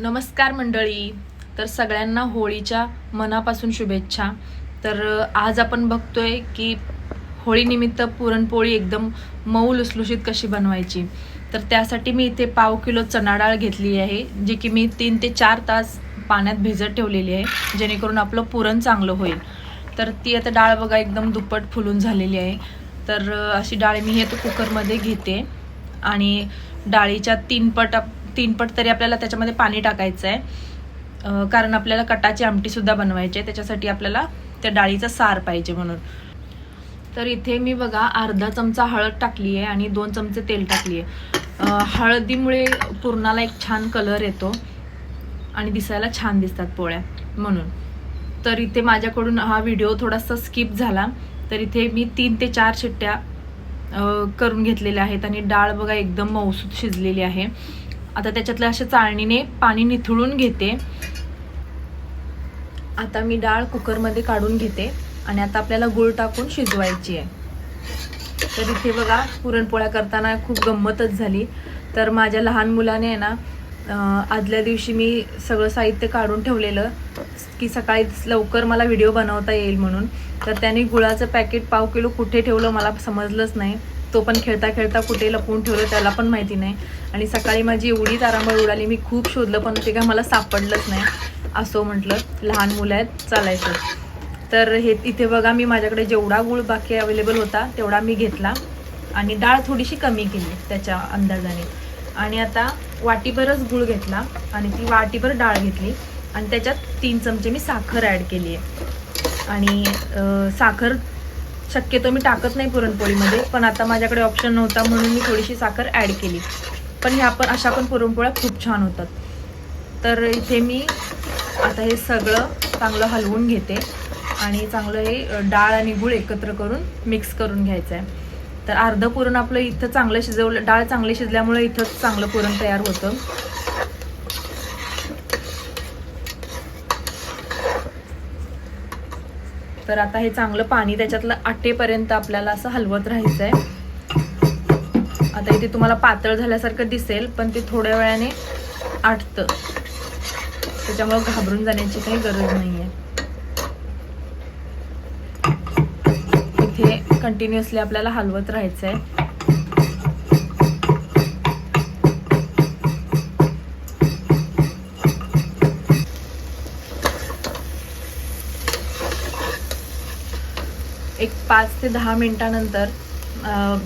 नमस्कार मंडळी. तर सगळ्यांना होळीच्या मनापासून शुभेच्छा. तर आज आपण बघतोय की होळीनिमित्त पुरणपोळी एकदम मऊ लुसलुशीत कशी बनवायची. तर त्यासाठी मी इथे पाव किलो चणा डाळ घेतली आहे जी की मी तीन ते चार तास पाण्यात भिजत ठेवलेली आहे जेणेकरून आपलं पुरण चांगलं होईल. तर ती आता डाळ बघा एकदम दुप्पट फुलून झालेली आहे. तर अशी डाळ मी हे आता कुकरमध्ये घेते. आणि डाळीच्या तीन पट तीनपट तरी आपल्याला त्याच्यामध्ये पाणी टाकायचं आहे कारण आपल्याला कटाची आमटीसुद्धा बनवायची आहे. त्याच्यासाठी आपल्याला त्या डाळीचा सार पाहिजे म्हणून. तर इथे मी बघा अर्धा चमचा हळद टाकली आहे आणि दोन चमचे तेल टाकली आहे. हळदीमुळे पुरणाला एक छान कलर येतो आणि दिसायला छान दिसतात पोळ्या म्हणून. तर इथे माझ्याकडून हा व्हिडिओ थोडासा स्किप झाला. तर इथे मी तीन ते चार शिट्ट्या करून घेतलेल्या आहेत आणि डाळ बघा एकदम मऊसूत शिजलेली आहे. आता त्याच्यातल्या अशा चाळणीने पाणी निथळून घेते. आता मी डाळ कुकरमध्ये काढून घेते आणि आता आपल्याला गूळ टाकून शिजवायची आहे. तर इथे बघा पुरणपोळ्या करताना खूप गंमतच झाली. तर माझ्या लहान मुलाने आहे ना आदल्या दिवशी मी सगळं साहित्य काढून ठेवलेलं की सकाळी लवकर मला व्हिडिओ बनवता येईल म्हणून. तर त्याने गुळाचं पॅकेट पाव किलो कुठे ठेवलं मला समजलंच नाही. तो पण खेळता खेळता कुठे लपवून ठेवलं त्याला पण माहिती नाही. आणि सकाळी माझी एवढी तारांबळ उडाली मी खूप शोधलं पण ते काय मला सापडलंच नाही असो म्हटलं. लहान मुलं आहेत चालायचं. तर हे इथे बघा मी माझ्याकडे जेवढा गुळ बाकी अवेलेबल होता तेवढा मी घेतला. आणि डाळ थोडीशी कमी केली त्याच्या अंदाजाने. आणि आता वाटीभरच गुळ घेतला आणि ती वाटीभर डाळ घेतली. आणि त्याच्यात तीन चमचे मी साखर ॲड केली आहे. आणि साखर शक्यतो मी टाकत नाही पुरणपोळीमध्ये पण आता माझ्याकडे ऑप्शन नव्हता म्हणून मी थोडीशी साखर ॲड केली. पण ह्या पण अशा पण पुरणपोळ्या खूप छान होतात. तर इथे मी आता हे सगळं चांगलं हलवून घेते आणि चांगलं हे डाळ आणि गुळ एकत्र करून मिक्स करून घ्यायचं आहे तर अर्धं पुरण आपलं इथं चांगलं शिजवलं डाळ चांगली शिजल्यामुळे इथंच चांगलं पुरण तयार होतं. तर आता हे चांगलं पाणी त्याच्यातलं आटेपर्यंत आपल्याला असं हलवत राहायचं आहे आता इथे तुम्हाला पातळ झाल्यासारखं दिसेल पण ते थोड्या वेळाने आटतं. त्याच्यामुळं घाबरून जाण्याची काही गरज नाही आहे इथे कंटिन्युअसली आपल्याला हलवत राहायचं आहे एक पाच ते दहा मिनटानंतर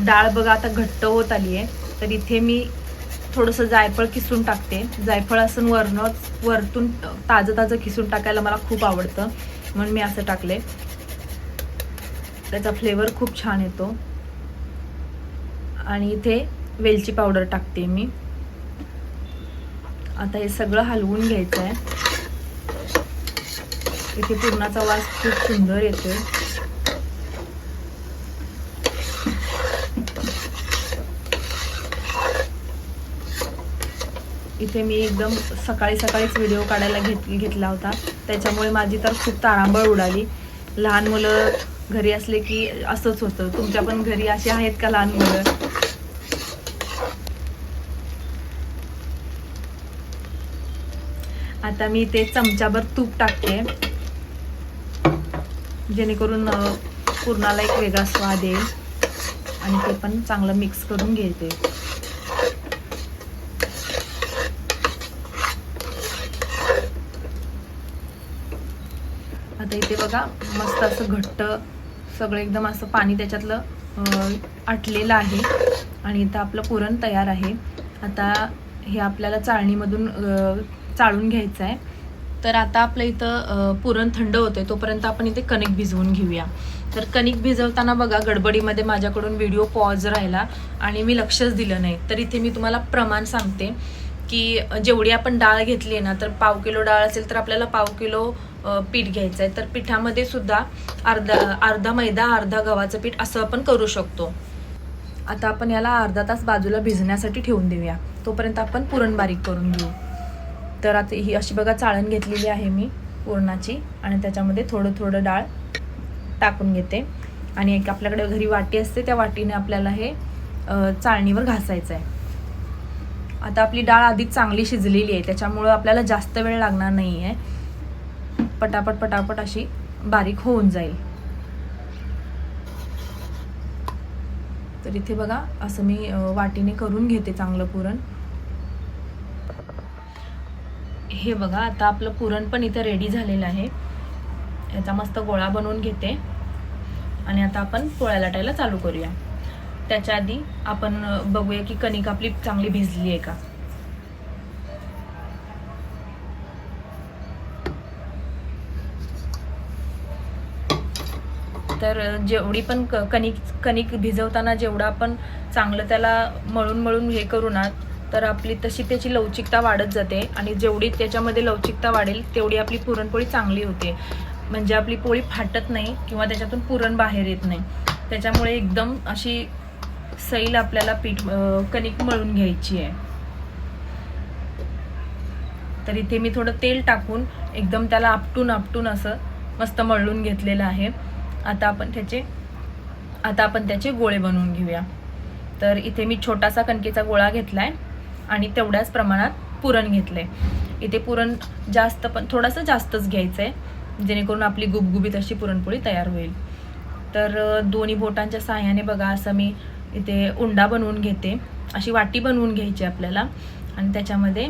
डाळ बघा आता घट्ट होत आली आहे तर इथे मी थोडंसं जायफळ किसून टाकते. जायफळ असं वरणच वरतून ताजं ताजं किसून टाकायला मला खूप आवडतं म्हणून मी असं टाकले त्याचा फ्लेवर खूप छान येतो. आणि इथे वेलची पावडर टाकते मी. आता हे सगळं हलवून घ्यायचं आहे इथे पुरणाचा वास खूप सुंदर येतोय. इथे मी एकदम सकाळी सकाळीच व्हिडिओ काढायला घेत घेतला होता. त्याच्यामुळे माझी तर खूप तारांबळ उडाली. लहान मुलं घरी असले की असंच होतं. तुमच्या पण घरी असे आहेत का लहान मुलं? आता मी ते चमच्याभर तूप टाकते. जेणेकरून पुरणाला एक वेगळा स्वाद येईल. आणि ते पण चांगलं मिक्स करून घेते. आता इथे बघा मस्त असं घट्ट सगळं एकदम असं पाणी त्याच्यातलं आटलेलं आहे. आणि इथं आपलं पुरण तयार आहे. आता हे आपल्याला चाळणीमधून चाळून घ्यायचं आहे. तर आता आपलं इथं पुरण थंड होतंय तोपर्यंत आपण इथे कणिक भिजवून घेऊया. तर कणिक भिजवताना बघा गडबडीमध्ये माझ्याकडून व्हिडिओ पॉज राहिला आणि मी लक्षच दिलं नाही. तर इथे मी तुम्हाला प्रमाण सांगते की जेवढी आपण डाळ घेतली आहे ना तर पाव किलो डाळ असेल तर आपल्याला पाव किलो पीठ घ्यायचं आहे तर पिठामध्ये सुद्धा अर्धा अर्धा मैदा अर्धा गव्हाचं पीठ असं आपण करू शकतो. आता आपण याला अर्धा तास बाजूला भिजण्यासाठी ठेवून देऊया. तोपर्यंत आपण पुरण बारीक करून घेऊ. तर आता ही अशी बघा चाळण घेतलेली आहे मी पुरणाची आणि त्याच्यामध्ये थोडं थोडं डाळ टाकून घेते. आणि एक आपल्याकडे घरी वाटी असते त्या वाटीने आपल्याला हे चाळणीवर घासायचं आहे आता आपली डाळ आधीच चांगली शिजलेली आहे. त्याच्यामुळं आपल्याला जास्त वेळ लागणार नाही आहे पटापट पटापट अशी बारीक होऊन जाईल. तर इथे बघा असं मी वाटीने करून घेते चांगलं पुरण. हे बघा आता आपलं पुरण पण इथं रेडी झालेलं आहे. याचा मस्त गोळा बनवून घेते. आणि आता आपण पोळ्या लाटायला चालू करूया. त्याच्या आधी आपण बघूया की कणिक आपली चांगली भिजली आहे का. तर जेवढी पण क- कणिक कणिक भिजवताना जेवढं आपण चांगलं त्याला मळून मळून हे करू ना तर आपली तशी त्याची लवचिकता वाढत जाते आणि जेवढी त्याच्यामध्ये लवचिकता वाढेल तेवढी आपली पुरणपोळी चांगली होते. म्हणजे आपली पोळी फाटत नाही किंवा त्याच्यातून पुरण बाहेर येत नाही. त्याच्यामुळे एकदम अशी सैल आपल्याला पीठ कणिक मळून घ्यायची आहे. तर इथे मी थोडं तेल टाकून एकदम त्याला आपटून आपटून असं मस्त मळून घेतलेलं आहे. आता आपण त्याचे आता आपण त्याचे गोळे बनवून घेऊया. तर इथे मी छोटासा कणकेचा गोळा घेतला आहे आणि तेवढ्याच प्रमाणात पुरण घेतलंय. इथे पुरण जास्त पण थोडंसं जास्तच घ्यायचं आहे जेणेकरून आपली गुबगुबीत अशी पुरणपोळी तयार होईल. तर दोन्ही बोटांच्या साह्याने बघा असं मी इथे उंडा बनवून घेते. अशी वाटी बनवून घ्यायची आपल्याला आणि त्याच्यामध्ये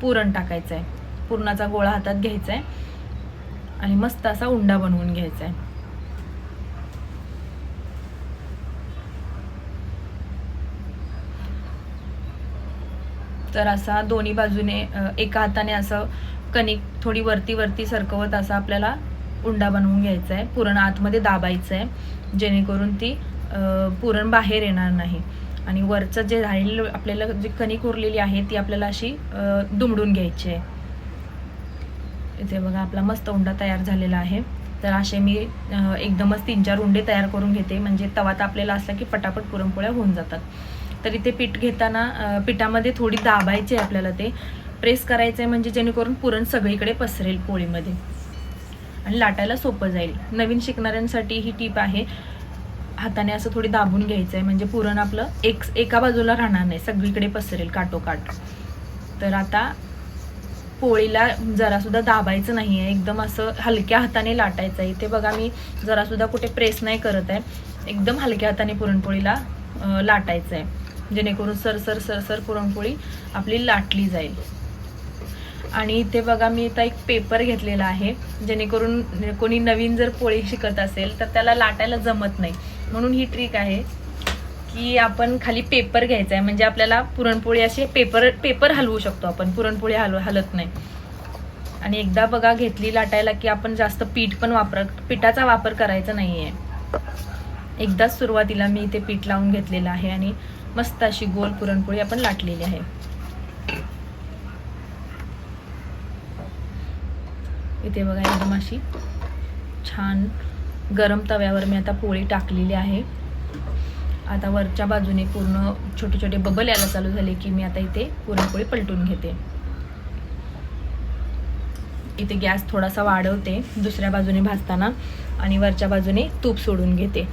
पुरण टाकायचं आहे पुरणाचा गोळा हातात घ्यायचा आहे आणि मस्त असा उंडा बनवून घ्यायचा आहे तर असा दोन्ही बाजूने एका हाताने असं कणिक थोडी वरती वरती सरकवत असा आपल्याला उंडा बनवून घ्यायचा आहे पुरण आतमध्ये दाबायचं आहे जेणेकरून ती पुरण बाहेर येणार नाही. आणि वरचं जे राहिलेलं आपल्याला जी कणिक उरलेली आहे ती आपल्याला अशी दुमडून घ्यायची आहे इथे बघा आपला मस्त उंडा तयार झालेला आहे. तर असे मी एकदमच तीन चार उंडे तयार करून घेते. म्हणजे तवा तापलेला असला की पटापट पुरणपोळ्या होऊन जातात. तर इथे पीठ घेताना पिठामध्ये थोडी दाबायची आहे आपल्याला ते. प्रेस करायचं आहे म्हणजे जेणेकरून पुरण सगळीकडे पसरेल पोळीमध्ये. आणि लाटायला सोपं जाईल. नवीन शिकणाऱ्यांसाठी ही टीप आहे. हाताने असं थोडी दाबून घ्यायचं आहे म्हणजे पुरण आपलं एक एका बाजूला राहणार नाही. सगळीकडे पसरेल काटोकाट. तर आता पोळीला जरासुद्धा दाबायचं नाही आहे एकदम असं हलक्या हाताने लाटायचं आहे. इथे बघा मी जरासुद्धा कुठे प्रेस नाही करत आहे. एकदम हलक्या हाताने पुरणपोळीला लाटायचं आहे. जेणेकरून सरसर सरसर पुरणपोळी आपली लाटली जाईल. आणि इथे बघा मी आता एक पेपर घेतलेला आहे. जेणेकरून कोणी नवीन जर पोळी शिकत असेल तर त्याला लाटायला जमत नाही. म्हणून ही ट्रिक आहे. की आपण खाली पेपर घ्यायचा आहे. म्हणजे आपल्याला पुरणपोळी अशी पेपर पेपर हलवू शकतो आपण. पुरणपोळी हलव हलत नाही. आणि एकदा बघा घेतली लाटायला की आपण जास्त पीठ पण वापर पिठाचा वापर करायचा नाही आहे एकदाच सुरुवातीला मी इथे पीठ लावून घेतलेलं आहे आणि मस्त अशी गोल पुरणपोळी आपण लाटलेली आहे. इथे बघा एकदम अशी छान गरम तव्यावर मी आता पोळी टाकलेली आहे. आता वरच्या बाजूने पूर्ण छोटे छोटे बबल यायला चालू झाले की मी आता इथे पुरणपोळी पलटून घेते. इथे गॅस थोडासा वाढवते दुसऱ्या बाजूने भाजताना आणि वरच्या बाजूने तूप सोडून घेते.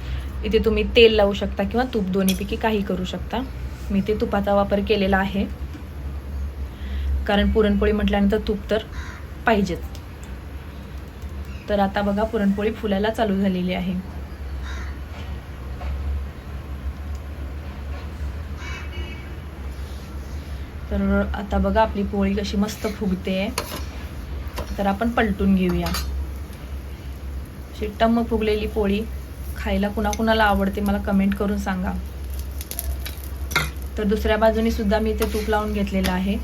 इथे तुम्ही तेल लावू शकता किंवा तूप दोन्हीपैकी काही करू शकता. मी ते तुपाचा वापर केलेला आहे. कारण पुरणपोळी म्हटल्यानंतर तूप तर पाहिजेच. तर आता बघा पुरणपोळी फुलायला चालू झालेली आहे. तर आता बघा आपली पोळी कशी मस्त फुगते. तर आपण पलटून घेऊया. अशी टम्म फुगलेली पोळी खायला कुणाकुणाला आवडते मला कमेंट करून सांगा. तर दुसऱ्या बाजूने सुद्धा मी इथे तूप लावून घेतलेलं आहे.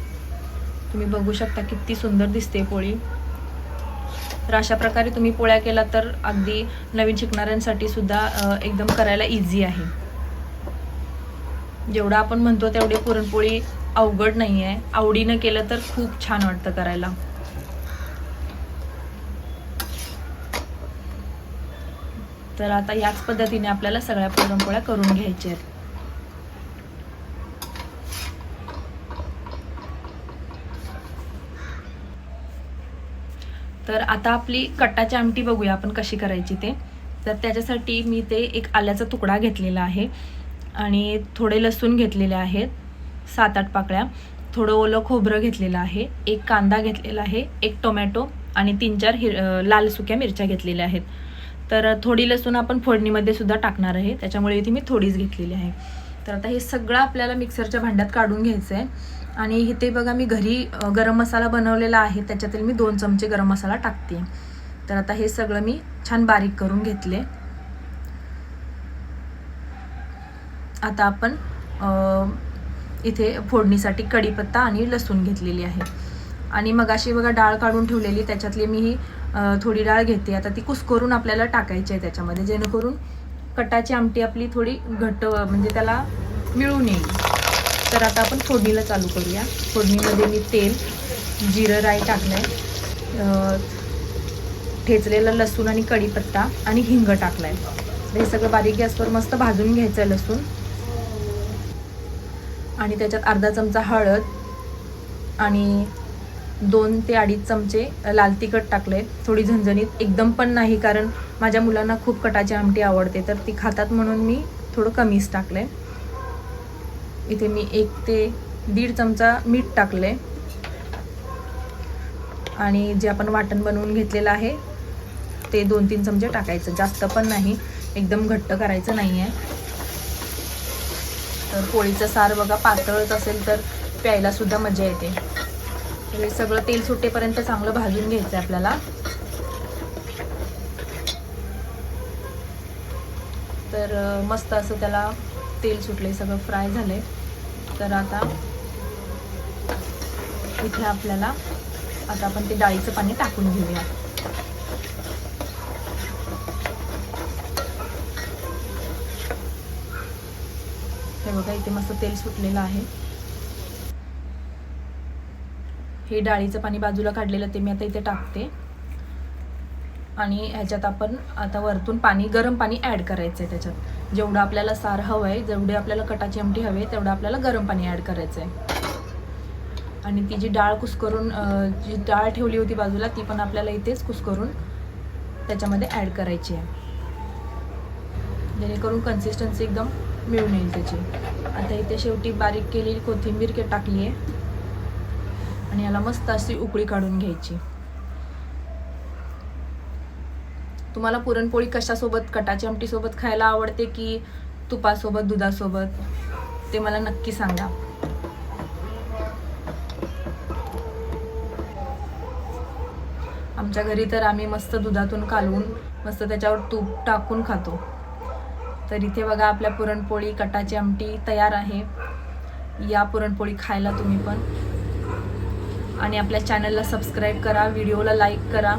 तुम्ही बघू शकता किती सुंदर दिसते पोळी. तर अशा प्रकारे तुम्ही पोळ्या केला तर अगदी नवीन शिकणाऱ्यांसाठी सुद्धा एकदम करायला इझी आहे. जेवढं आपण म्हणतो तेवढे पुरणपोळी अवघड नाही आहे आवडीनं केलं तर खूप छान वाटतं करायला. तर आता याच पद्धतीने आपल्याला सगळ्या पुरणपोळ्या करून घ्यायच्या आहेत. तर आता आपली कट्टाची आमटी बघूया आपण कशी करायची ते. तर त्याच्यासाठी मी ते एक आल्याचा तुकडा घेतलेला आहे आणि थोडे लसूण घेतलेले आहेत. सात आठ पाकळ्या. थोडं ओलं खोबरं घेतलेलं आहे. एक कांदा घेतलेला आहे एक टोमॅटो आणि तीन चार हिर लाल सुक्या मिरच्या घेतलेल्या आहेत. तर थोडी लसूण आपण फोडणीमध्ये सुद्धा टाकणार आहे. त्याच्यामुळे इथे मी थोडीच घेतलेली आहे. तर आता हे सगळं आपल्याला मिक्सरच्या भांड्यात काढून घ्यायचं आहे आणि इथे बघा मी घरी गरम मसाला बनवलेला आहे. त्याच्यातील मी दोन चमचे गरम मसाला टाकते. तर आता हे सगळं मी छान बारीक करून घेतले. आता आपण इथे फोडणीसाठी कढीपत्ता आणि लसूण घेतलेली आहे. आणि मगाशी बघा डाळ काढून ठेवलेली त्याच्यातली मी ही थोडी डाळ घेते. आता ती कुस्करून आपल्याला टाकायची आहे त्याच्यामध्ये जेणेकरून कटाची आमटी आपली थोडी घट्ट म्हणजे त्याला मिळून येईल. तर आता आपण फोडणीला चालू करूया. फोडणीमध्ये मी तेल जिरं राई टाकलं आहे ठेचलेलं लसूण आणि कढीपत्ता आणि हिंग टाकलं आहे हे सगळं बारीक गॅसवर मस्त भाजून घ्यायचं आहे लसूण. आणि त्याच्यात अर्धा चमचा हळद आणि दोन ते अडीच चमचे लाल तिखट टाकले थोडी झणझणीत एकदम पण नाही कारण माझ्या मुलांना खूप कटाची आमटी आवडते. तर ती खातात म्हणून मी थोडं कमीच टाकले. इथे मी एक ते दीड चमचा मीठ टाकले. आणि जे आपण वाटण बनवून घेतलेलं आहे ते दोन तीन चमचे टाकायचं. जास्त पण नाही. एकदम घट्ट करायचं नाही आहे तर पोळीचं सार बघा पातळच असेल तर प्यायला सुद्धा मजा येते. तर हे सगळं तेल सुटेपर्यंत चांगलं भाजून घ्यायचं आहे आपल्याला. तर मस्त असं त्याला तेल सुटले सगळं फ्राय झाले तर आता इथे आपल्याला आता आपण ते डाळीचं पाणी टाकून घेऊया. बघा इथे मस्त तेल सुटलेलं आहे. हे डाळीचं पाणी बाजूला काढलेलं ते मी आता इथे टाकते. आणि ह्याच्यात आपण आता वरतून पाणी गरम पाणी ॲड करायचं आहे त्याच्यात. जेवढं आपल्याला सार हवं आहे जेवढे आपल्याला कटाची आमटी हवी आहे तेवढं आपल्याला गरम पाणी ॲड करायचं आहे आणि ती जी डाळ कुस्करून जी डाळ ठेवली होती बाजूला ती पण आपल्याला इथेच कुस्करून त्याच्यामध्ये ॲड करायची आहे. जेणेकरून कन्सिस्टन्सी एकदम मिळून येईल त्याची. आता इथे शेवटी बारीक केलेली कोथिंबीर के टाकली आहे. आणि याला मस्त अशी उकळी काढून घ्यायची. तुम्हाला पुरणपोळी कशासोबत कटाची आमटीसोबत खायला आवडते की तुपासोबत दुधासोबत? ते मला नक्की सांगा. आमच्या घरी तर आम्ही मस्त दुधातून कालवून मस्त त्याच्यावर तूप टाकून खातो. तर इथे बघा आपल्या पुरणपोळी कटाची आमटी तयार आहे. या पुरणपोळी खायला तुम्ही पण. आणि आपल्या चॅनलला सबस्क्राईब करा व्हिडिओला लाईक करा.